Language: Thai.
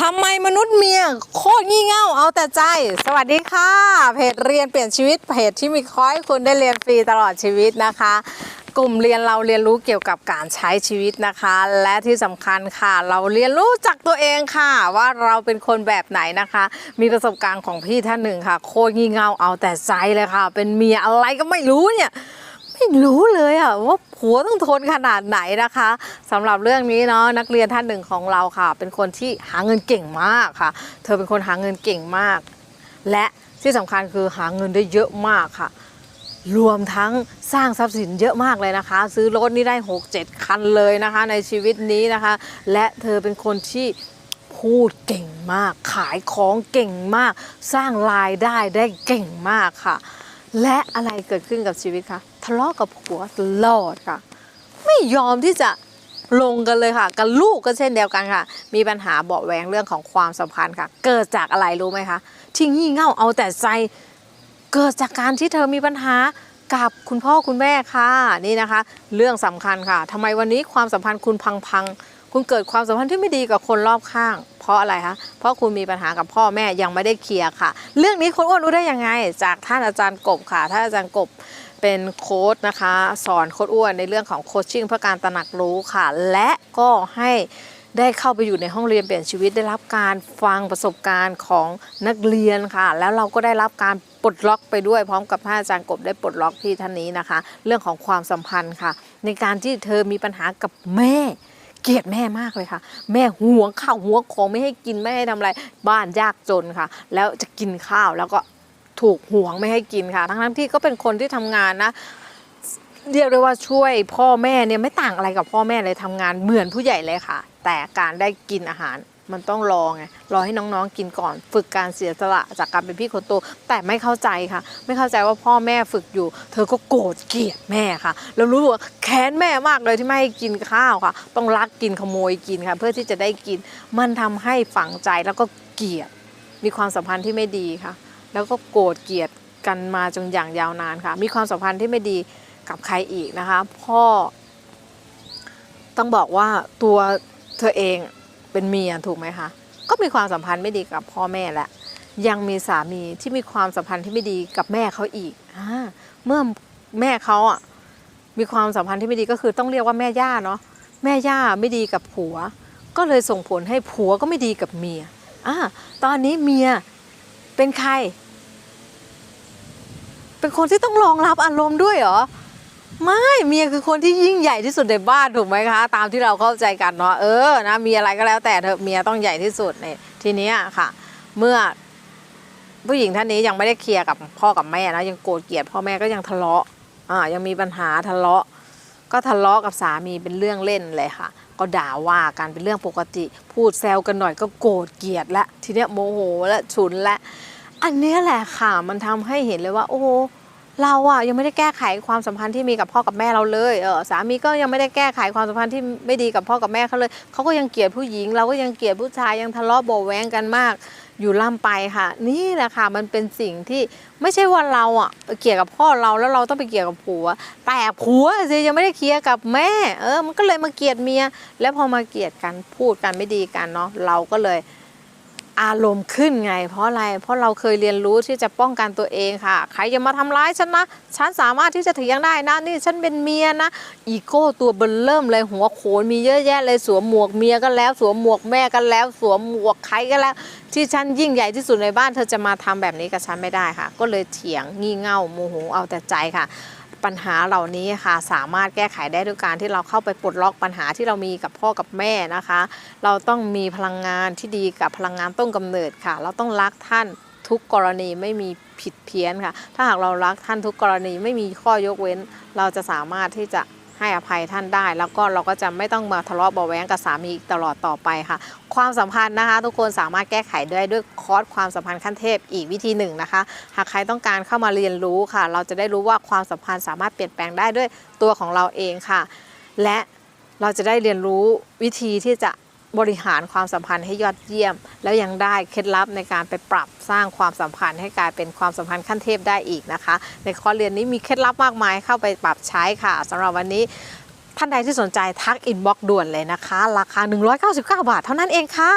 ทำไมมนุษย์เมียโคตรงี่เง่าเอาแต่ใจ สวัสดีค่ะ เพจเรียนเปลี่ยนชีวิต เพจที่มีคอยคุณได้เรียนฟรีตลอดชีวิตนะคะ กลุ่มเรียนเราเรียนรู้เกี่ยวกับการใช้ชีวิตนะคะ และที่สำคัญค่ะ เราเรียนรู้จากตัวเองค่ะ ว่าเราเป็นคนแบบไหนนะคะ มีประสบการณ์ของพี่ท่านหนึ่งค่ะ โคตรงี่เง่าเอาแต่ใจเลยค่ะ เป็นเมียอะไรก็ไม่รู้เนี่ย ไม่รู้เลยอะว่าผัวต้องทนขนาดไหนนะคะสำหรับเรื่องนี้เนาะนักเรียนท่านหนึ่งของเราค่ะ เป็นคนที่หาเงินเก่งมากค่ะ เธอเป็นคนหาเงินเก่งมาก และที่สำคัญคือหาเงินได้เยอะมากค่ะ รวมทั้งสร้างทรัพย์สินเยอะมากเลยนะคะ ซื้อรถนี่ได้ 6 7 คันเลยนะคะ ในชีวิตนี้นะคะ และเธอเป็นคนที่พูดเก่งมาก ขายของเก่งมาก สร้างรายได้ได้เก่งมากค่ะ และอะไรเกิดขึ้นกับชีวิตคะ ทะเลาะกับผัวตลอดค่ะ ไม่ยอมที่จะลงกันเลยค่ะ กับลูกก็เช่นเดียวกันค่ะ มีปัญหาเบาแหวงเรื่องของความสัมพันธ์ค่ะ เกิดจากอะไรรู้ไหมคะที่งี่เง่าเอาแต่ใจเกิดจากการที่เธอมีปัญหากับคุณพ่อคุณแม่ค่ะนี่นะคะ เรื่องสำคัญค่ะทำไมวันนี้ความสัมพันธ์คุณพังๆคุณเกิดความสัมพันธ์ที่ไม่ดีกับคนรอบข้าง เพราะอะไรคะเพราะคุณมีปัญหากับพ่อแม่ยังไม่ได้เคลียร์ค่ะ เรื่องนี้คุณอ้วนรู้ได้ยังไง จากท่านอาจารย์กบค่ะท่านอาจารย์กบ เป็นโค้ชนะคะ สอนโค้ชอ้วนในเรื่องของโคชชิ่งเพื่อการตระหนักรู้ค่ะ และก็ให้ได้เข้าไปอยู่ในห้องเรียนเปลี่ยนชีวิตได้รับการฟังประสบการณ์ของนักเรียนค่ะ แล้วเราก็ได้รับการปลดล็อกไปด้วยพร้อมกับท่านอาจารย์กบได้ปลดล็อกพี่ท่านนี้นะคะ เรื่องของความสัมพันธ์ค่ะ ในการที่เธอมีปัญหากับแม่ เกลียดแม่มากเลยค่ะ แม่ห่วงข้าวหวงของไม่ให้กินไม่ให้ทำอะไรบ้านยากจนค่ะ แล้วจะกินข้าวแล้วก็ ถูกหวงไม่ให้กินค่ะ ทั้งทั้งที่ก็เป็นคนที่ทำงานนะ เรียกได้ว่าช่วยพ่อแม่เนี่ยไม่ต่างอะไรกับพ่อแม่เลยทำงานเหมือนผู้ใหญ่เลยค่ะ แต่การได้กินอาหารมันต้องรอไงรอให้น้องๆกินก่อน ฝึกการเสียสละจากการเป็นพี่คนโตแต่ไม่เข้าใจค่ะ ไม่เข้าใจว่าพ่อแม่ฝึกอยู่ เธอก็โกรธเกลียดแม่ค่ะแล้วรู้ว่าแค้นแม่มากเลยที่ไม่ให้กินข้าวค่ะ ต้องลักกินขโมยกินค่ะ เพื่อที่จะได้กิน มันทำให้ฝังใจแล้วก็เกลียดมีความสัมพันธ์ที่ไม่ดีค่ะ แล้วก็โกรธเกลียดกันมาจนอย่างยาวนานค่ะ มีความสัมพันธ์ที่ไม่ดีกับใครอีกนะคะ พ่อ ต้องบอกว่าตัวเธอเองเป็นเมียถูกไหมคะ ก็มีความสัมพันธ์ไม่ดีกับพ่อแม่แหละ ยังมีสามีที่มีความสัมพันธ์ที่ไม่ดีกับแม่เขาอีกอเมื่อแม่เขาอะมีความสัมพันธ์ที่ไม่ดีก็คือต้องเรียกว่าแม่ย่าเนาะ แม่ย่าไม่ดีกับผัว ก็เลยส่งผลให้ผัวก็ไม่ดีกับเมียอ่าตอนนี้เมีย เป็นใคร เป็นคนที่ต้องรองรับอารมณ์ด้วยเหรอไม่เมียคือคนที่ยิ่งใหญ่ที่สุดในบ้านถูกไหมคะ ตามที่เราเข้าใจกันเนาะเออนะมีอะไรก็แล้วแต่เธอเมียต้องใหญ่ที่สุดเนี่ยทีนี้ค่ะ เมื่อผู้หญิงท่านนี้ยังไม่ได้เคลียร์กับพ่อกับแม่นะยังโกรธเกลียดพ่อแม่ก็ยังทะเลาะอ่ายังมีปัญหาทะเลาะ ก็ทะเลาะกับสามีเป็นเรื่องเล่นเลยค่ะ ก็ด่าว่ากันเป็นเรื่องปกติ พูดแซวกันหน่อยก็โกรธเกลียดและทีเนี้ยโมโหและฉุนละ อันเนี้ยแหละค่ะมันทำให้เห็นเลยว่า โอ้ เราอะยังไม่ได้แก้ไขความสัมพันธ์ที่มีกับพ่อกับแม่เราเลยเออสามีก็ยังไม่ได้แก้ไขความสัมพันธ์ที่ไม่ดีกับพ่อกับแม่เขาเลยเขาก็ยังเกลียดผู้หญิง เราก็ยังเกลียดผู้ชายยังทะเลาะเบแวงกันมาก อยู่ล่ำไปค่ะ นี่แหละค่ะมันเป็นสิ่งที่ไม่ใช่ว่าเราอะเกลียดกับพ่อเราแล้วเราต้องไปเกลียดกับผัว แต่ผัวสิยังไม่ได้เคลียร์กับแม่เออมันก็เลยมาเกลียดเมีย แล้วพอมาเกลียดกันพูดกันไม่ดีกันเนาะเราก็เลย อารมณ์ขึ้นไง เพราะอะไร เพราะเราเคยเรียนรู้ที่จะป้องกันตัวเองค่ะ ใครจะมาทำร้ายฉันนะ ฉันสามารถที่จะเถียงได้นะ นี่ฉันเป็นเมียนะ อีโก้ตัวเบิ่นเริ่มเลยหัวโขนมีเยอะแยะเลยสวมหมวกเมียก็แล้ว สวมหมวกแม่ก็แล้ว สวมหมวกใครก็แล้ว ที่ฉันยิ่งใหญ่ที่สุดในบ้านเธอจะมาทำแบบนี้กับฉันไม่ได้ค่ะ ก็เลยเถียงงี่เง่าโมโหเอาแต่ใจค่ะ ปัญหาเหล่านี้ค่ะ สามารถแก้ไขได้ด้วยการที่เราเข้าไปปลดล็อกปัญหาที่เรามีกับพ่อกับแม่นะคะ เราต้องมีพลังงานที่ดีกับพลังงานต้นกำเนิดค่ะ เราต้องรักท่านทุกกรณีไม่มีผิดเพี้ยนค่ะ ถ้าหากเรารักท่านทุกกรณีไม่มีข้อยกเว้น เราจะสามารถที่จะ ให้อภัยท่านได้ แล้วก็เราก็จะไม่ต้องมาทะเลาะเบาแว้งกับสามีอีกตลอดต่อไปค่ะ ความสัมพันธ์นะคะ ทุกคนสามารถแก้ไขได้ด้วยคอร์สความสัมพันธ์ขั้นเทพอีกวิธีหนึ่งนะคะ หากใครต้องการเข้ามาเรียนรู้ค่ะ เราจะได้รู้ว่าความสัมพันธ์สามารถเปลี่ยนแปลงได้ด้วยตัวของเราเองค่ะ และเราจะได้เรียนรู้วิธีที่จะ บริหารความสัมพันธ์ให้ยอดเยี่ยม แล้วยังได้เคล็ดลับในการไปปรับสร้างความสัมพันธ์ให้กลายเป็นความสัมพันธ์ขั้นเทพได้อีกนะคะ ในคอร์สเรียนนี้มีเคล็ดลับมากมายเข้าไปปรับใช้ค่ะสำหรับวันนี้ท่านใดที่สนใจทักอินบ็อกด่วนเลยนะคะ ราคา 199 บาทเท่านั้นเองค่ะ